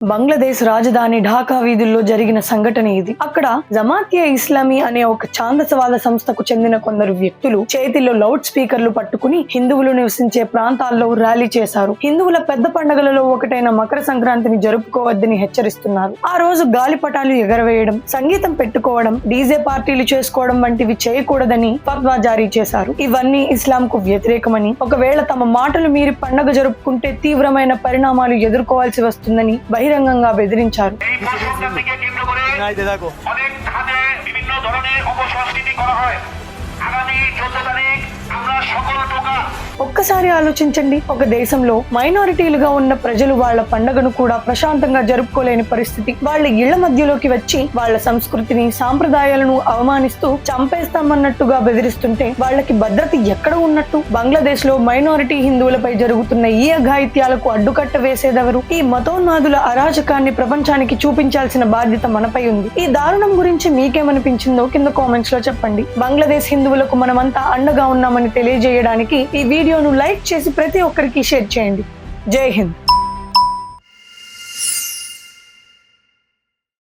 బంగ్లాదేశ్ రాజధాని ఢాకా వీధుల్లో జరిగిన సంఘటన ఇది. అక్కడ జమాతియా ఇస్లామీ అనే ఒక ఛాందసవాద సంస్థకు చెందిన కొందరు వ్యక్తులు చేతిలో లౌడ్ స్పీకర్లు పట్టుకుని హిందువులు నివసించే ప్రాంతాల్లో ర్యాలీ చేశారు. హిందువుల పెద్ద పండుగలలో ఒకటైన మకర సంక్రాంతిని జరుపుకోవద్దని హెచ్చరిస్తున్నారు. ఆ రోజు గాలిపటాలు ఎగరవేయడం సంగీతం పెట్టుకోవడం డీజే పార్టీలు చేసుకోవడం వంటివి చేయకూడదని ఫత్వా జారీ చేశారు. ఇవన్నీ ఇస్లాం కు వ్యతిరేకమని ఒకవేళ తమ మాటలు మీరి పండుగ జరుపుకుంటే తీవ్రమైన పరిణామాలు ఎదుర్కోవాల్సి వస్తుందని బహిరంగంగా బెదిరించారు এই পশুটাকে কেন্দ্র করে নাইতে থাকো অনেক ধাপে বিভিন্ন ধরনের অপসংস্কৃতি করা হয় আগামী চোদ্দ তারিখ আমরা সকল টোকা ఒక్కసారి ఆలోచించండి. ఒక దేశంలో మైనారిటీలుగా ఉన్న ప్రజలు వాళ్ళ పండుగను కూడా ప్రశాంతంగా జరుపుకోలేని పరిస్థితి. వాళ్ళ ఇళ్ళ మధ్యలోకి వచ్చి వాళ్ళ సంస్కృతిని సాంప్రదాయాలను అవమానిస్తూ చంపేస్తామన్నట్టుగా బెదిరిస్తుంటే వాళ్ళకి భద్రత ఎక్కడ ఉన్నట్టు? బంగ్లాదేశ్లో మైనారిటీ హిందువులపై జరుగుతున్న ఈ అఘాయిత్యాలకు అడ్డుకట్ట వేసేదెవరు? ఈ మతోన్మాదుల అరాచకాన్ని ప్రపంచానికి చూపించాల్సిన బాధ్యత మనపై ఉంది. ఈ దారుణం గురించి మీకేమనిపించిందో కింద కామెంట్స్లో చెప్పండి. బంగ్లాదేశ్ హిందువులకు మనమంతా అండగా ఉన్నామని తెలియజేయడానికి ఈ వీడియోను లైక్ చేసి ప్రతి ఒక్కరికి షేర్ చేయండి. జై హింద్.